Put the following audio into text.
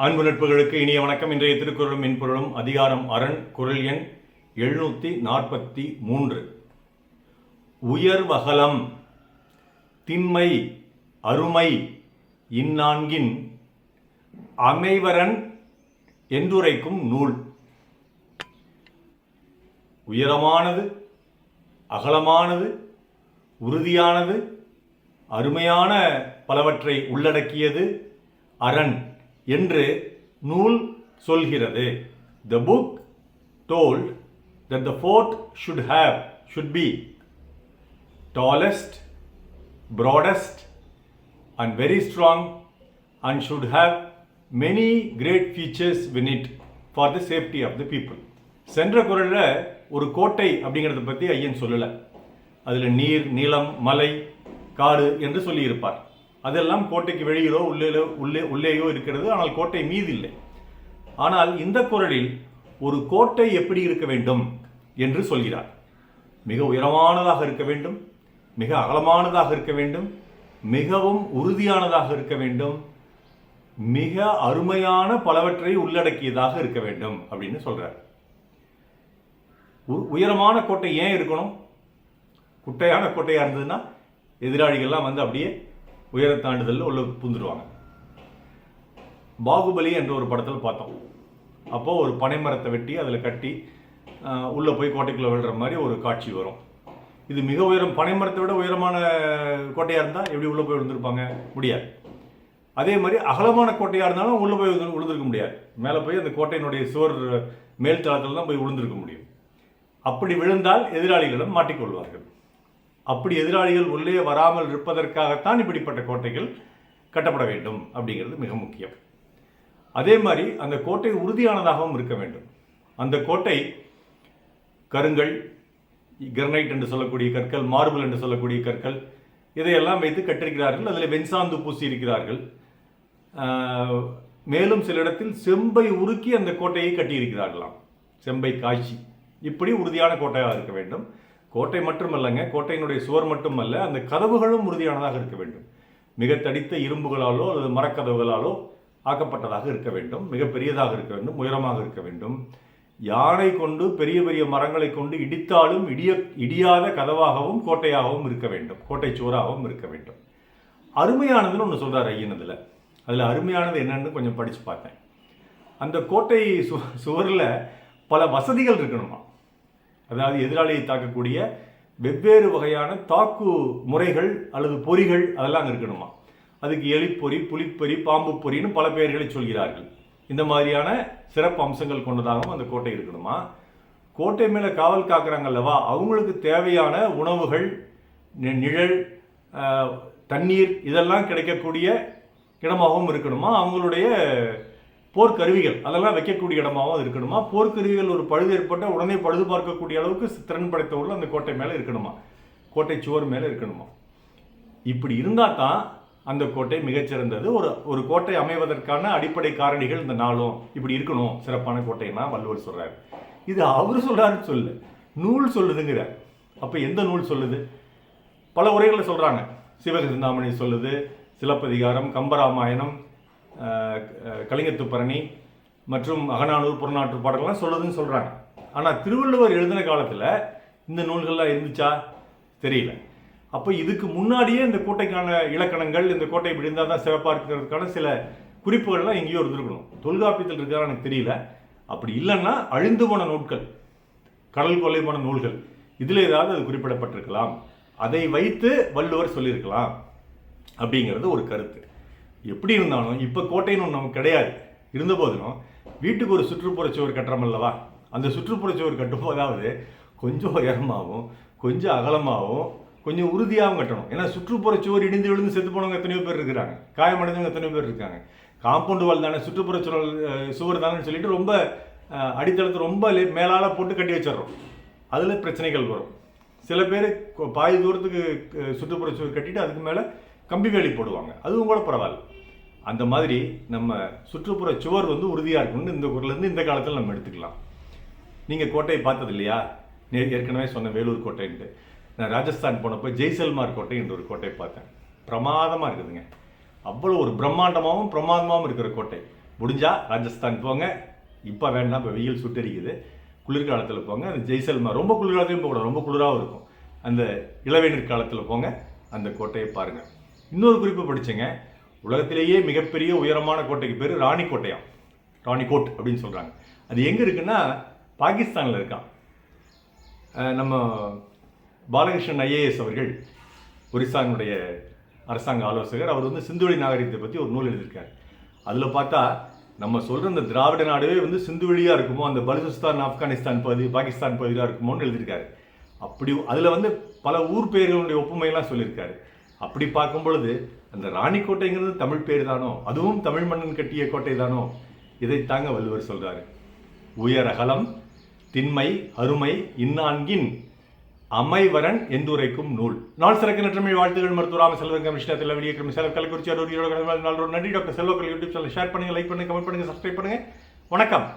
அன்பு நட்புகளுக்கு இனிய வணக்கம். இன்றைய திருக்குறளும் மென்பொருளும் அதிகாரம் அரண் குரல் எண் எழுநூற்றி நாற்பத்தி மூன்று. உயர்வகலம் திண்மை அருமை இந்நான்கின் அமைவரன் என்றுரைக்கும் நூல். உயரமானது அகலமானது உறுதியானது அருமையான பலவற்றை உள்ளடக்கியது அரண். என்று நூல் சொல்கிறது the book told that the fort should have should be tallest broadest and very strong and should have many great features in it for the safety of the people சென்ற குரலில் ஒரு கோட்டை அப்படிங்கிறத பற்றி ஐயன் சொல்லலை அதில் நீர் நிலம் மலை காடு என்று சொல்லியிருப்பார் அதெல்லாம் கோட்டைக்கு வெளியிலோ உள்ளேயோ உள்ளே உள்ளேயோ இருக்கிறது. ஆனால் கோட்டை மீது இல்லை ஆனால் இந்த குரலில் ஒரு கோட்டை எப்படி இருக்க வேண்டும் என்று சொல்கிறார். மிக உயரமானதாக இருக்க வேண்டும் மிக அகலமானதாக இருக்க வேண்டும் மிகவும் உறுதியானதாக இருக்க வேண்டும் மிக அருமையான பலவற்றை உள்ளடக்கியதாக இருக்க வேண்டும் அப்படின்னு சொல்கிறார் உ- உயரமான கோட்டை ஏன் இருக்கணும்? குட்டையான கோட்டையாக இருந்ததுன்னா எதிராளிகள்லாம் வந்து அப்படியே உயர தாண்டுதலில் உள்ள புந்துடுவாங்க பாகுபலி என்ற ஒரு படத்தில் பார்த்தோம். அப்போது ஒரு பனைமரத்தை வெட்டி அதில் கட்டி உள்ளே போய் கோட்டைக்குள்ளே விழுற மாதிரி ஒரு காட்சி வரும். இது மிக உயரம் பனைமரத்தை விட உயரமான கோட்டையாக இருந்தால் எப்படி உள்ளே போய் விழுந்திருப்பாங்க? முடியாது. அதே மாதிரி அகலமான கோட்டையாக இருந்தாலும் உள்ளே போய் விழுந்திருக்க முடியாது. மேலே போய் அந்த கோட்டையினுடைய சுவர் மேல் தளத்தில் தான் போய் விழுந்திருக்க முடியும். அப்படி விழுந்தால் எதிராளிகளும் மாட்டிக்கொள்வார்கள். அப்படி எதிராளிகள் உள்ளே வராமல் இருப்பதற்காகத்தான் இப்படிப்பட்ட கோட்டைகள் கட்டப்பட வேண்டும் அப்படிங்கிறது மிக முக்கியம். அதே மாதிரி அந்த கோட்டை உறுதியானதாகவும் இருக்க வேண்டும். அந்த கோட்டை கருங்கல் கிரனைட் என்று சொல்லக்கூடிய கற்கள் மார்பிள் என்று சொல்லக்கூடிய கற்கள் இதையெல்லாம் வைத்து கட்டிருக்கிறார்கள். அதில் வெண்சாந்து பூசி இருக்கிறார்கள். மேலும் சில இடத்தில் செம்பை உருக்கி அந்த கோட்டையை கட்டியிருக்கிறார்களாம். செம்பை காய்ச்சி. இப்படி உறுதியான கோட்டையாக இருக்க வேண்டும். கோட்டை மட்டுமல்லங்க கோட்டையினுடைய சுவர் மட்டுமல்ல அந்த கதவுகளும் உறுதியானதாக இருக்க வேண்டும். மிக தடித்த இரும்புகளாலோ அல்லது மரக்கதவுகளாலோ ஆக்கப்பட்டதாக இருக்க வேண்டும். மிக பெரியதாக இருக்க வேண்டும் உயரமாக இருக்க வேண்டும். யானை கொண்டு பெரிய பெரிய மரங்களை கொண்டு இடித்தாலும் இடிய இடியாத கதவாகவும் கோட்டையாகவும் இருக்க வேண்டும். கோட்டை சுவராகவும் இருக்க வேண்டும். அருமையானதுன்னு ஒன்று சொல்கிறார் ஐயனதில் அதில். அதில் அருமையானது என்னன்னு கொஞ்சம் படித்து பார்த்தேன். அந்த கோட்டை சு சுவரில் பல வசதிகள் இருக்கணுமா? அதாவது எதிராளியை தாக்கக்கூடிய வெவ்வேறு வகையான தாக்கு முறைகள் அல்லது பொறிகள் அதெல்லாம் அங்கே இருக்கணுமா? அதுக்கு எலிப்பொறி புலிப்பொறி பாம்பு பொறின்னு பல பெயர்களை சொல்கிறார்கள். இந்த மாதிரியான சிறப்பு அம்சங்கள் கொண்டதாகவும் அந்த கோட்டை இருக்கணுமா? கோட்டை மேலே காவல் காக்கிறாங்கல்லவா அவங்களுக்கு தேவையான உணவுகள் நிழல் தண்ணீர் இதெல்லாம் கிடைக்கக்கூடிய இடமாகவும் இருக்கணுமா? அவங்களுடைய போர்க்கருவிகள் அதெல்லாம் வைக்கக்கூடிய இடமாகவும் இருக்கணுமா? போர்க்கருவிகள் ஒரு பழுது ஏற்பட்டால் உடனே பழுது பார்க்கக்கூடிய அளவுக்கு திறன் படைத்தவர்கள் அந்த கோட்டை மேலே இருக்கணுமா? கோட்டை சுவர் மேலே இருக்கணுமா? இப்படி இருந்தால் தான் அந்த கோட்டை மிகச்சிறந்தது. ஒரு ஒரு கோட்டை அமைவதற்கான அடிப்படை காரணிகள் இந்த நாளும் இப்படி இருக்கணும். சிறப்பான கோட்டைன்னா வள்ளுவர் சொல்கிறார் இது அவர் சொல்கிறாருன்னு சொல்லு நூல் சொல்லுதுங்கிற. அப்போ எந்த நூல் சொல்லுது? பல உரைகளை சொல்கிறாங்க சிவகிருந்தாமணி சொல்லுது சிலப்பதிகாரம் கம்பராமாயணம் கலிங்கத்துப்பரணி மற்றும் அகநானூர் புறநாற்று பாடல்கள்லாம் சொல்லுதுன்னு சொல்கிறாங்க ஆனால் திருவள்ளுவர் எழுதின காலத்தில் இந்த நூல்கள்லாம் இருந்துச்சா? தெரியல. அப்போ இதுக்கு முன்னாடியே இந்த கோட்டைக்கான இலக்கணங்கள் இந்த கோட்டை விழுந்தால் இருந்தால் தான் சிறப்பாக இருக்கிறதுக்கான சில குறிப்புகள்லாம் எங்கேயோ இருந்திருக்கணும். தொல்காப்பியத்தில் இருக்கிறதா எனக்கு தெரியல. அப்படி இல்லைன்னா அழிந்து போன நூல்கள் கடல் கொலை போன நூல்கள் இதில் ஏதாவது அது குறிப்பிடப்பட்டிருக்கலாம். அதை வைத்து வள்ளுவர் சொல்லியிருக்கலாம். அப்படிங்கிறது ஒரு கருத்து. எப்படி இருந்தாலும் இப்போ கோட்டைன்னு ஒன்று நமக்கு கிடையாது. இருந்த போதிலும் வீட்டுக்கு ஒரு சுற்றுப்புற சுவர் கட்டுறோம் அல்லவா அந்த சுற்றுப்புற சுவர் கட்டும்போதாவது கொஞ்சம் உயரமாகவும் கொஞ்சம் அகலமாகவும் கொஞ்சம் உறுதியாகவும் கட்டணும். ஏன்னா சுற்றுப்புற சுவர் இடிந்து விழுந்து செத்து போனவங்க எத்தனையோ பேர் இருக்கிறாங்க. காயமடைஞ்சவங்க எத்தனையோ பேர் இருக்காங்க. காம்பவுண்டு வால் தானே சுற்றுப்புற சுவர் சுவர் தானேன்னு சொல்லிட்டு ரொம்ப அடித்தளத்தை ரொம்ப மேலால் போட்டு கட்டி வச்சிடுறோம். அதில் பிரச்சனைகள் வரும். சில பேர் பாதி தூரத்துக்கு சுற்றுப்புற சுவர் கட்டிட்டு அதுக்கு மேலே கம்பி வேலி போடுவாங்க. அதுவும் கூட பரவாயில்ல. அந்த மாதிரி நம்ம சுற்றுப்புற சுவர் வந்து உறுதியாக இருக்கணும்னு இந்த ஊர்லேருந்து இந்த காலத்தில் நம்ம எடுத்துக்கலாம். நீங்கள் கோட்டையை பார்த்தது இல்லையா? நே ஏற்கனவே சொன்ன வேலூர் கோட்டைன்ட்டு. நான் ராஜஸ்தான் போனப்போ ஜெய்சல்மார் கோட்டை என்ற ஒரு கோட்டையை பார்த்தேன். பிரமாதமாக இருக்குதுங்க. அவ்வளோ ஒரு பிரம்மாண்டமாகவும் பிரமாதமாகவும் இருக்கிற கோட்டை. முடிஞ்சால் ராஜஸ்தான் போங்க. இப்போ வேண்டாம் இப்போ வெயில் சுட்டரிக்குது. குளிர்காலத்தில் போங்க. அந்த ஜெய்சல்மார் ரொம்ப குளிர்காலத்தையும் போகக்கூடாது ரொம்ப குளிராகவும் இருக்கும். அந்த இளவேநீர் காலத்தில் போங்க. அந்த கோட்டையை பாருங்கள் இன்னொரு குறிப்பு படிச்சேங்க. உலகத்திலேயே மிகப்பெரிய உயரமான கோட்டைக்கு பேர் ராணி கோட்டையாம் ராணி கோட் அப்படின்னு சொல்கிறாங்க அது எங்கே இருக்குன்னா பாகிஸ்தானில் இருக்கான் நம்ம பாலகிருஷ்ணன் ஐஏஎஸ் அவர்கள் ஒரிசானுடைய அரசாங்க ஆலோசகர் அவர் வந்து சிந்துவெளி நாகரிகத்தை பற்றி ஒரு நூல் எழுதியிருக்கார். அதில் பார்த்தா நம்ம சொல்கிற இந்த திராவிட நாடுவே வந்து சிந்துவெளியாக இருக்குமோ அந்த பலுசிஸ்தான் ஆப்கானிஸ்தான் பகுதி பாகிஸ்தான் பகுதியாக இருக்குமோன்னு எழுதியிருக்காரு. அப்படி அதில் வந்து பல ஊர் பெயர்களுடைய ஒப்புமையெல்லாம் சொல்லியிருக்காரு. அப்படி பார்க்கும் பொழுது அந்த ராணிக்கோட்டைங்கிறது தமிழ் பேர் தானோ அதுவும் தமிழ் மன்னன் கட்டிய கோட்டை தானோ இதைத்தாங்க வள்ளுவர் சொல்கிறாரு உயர் அகலம் திண்மை அருமை இன்னான்கின் அமைவரன் எந்துரைக்கும் நூல். நாள் சிறக்க நற்றமிழ் வாழ்த்துகள் மருத்துவராம செல்வம் கமிஷனத்தில் வெளியேற்கும் செலவு கலைக்குறிச்சி அறுபது நன்றி. Doctor Selvakkal YouTube channel share பண்ணுங்க லைக் பண்ணுங்க கமெண்ட் பண்ணுங்க சப்ஸ்கிரைப் பண்ணுங்க. வணக்கம்.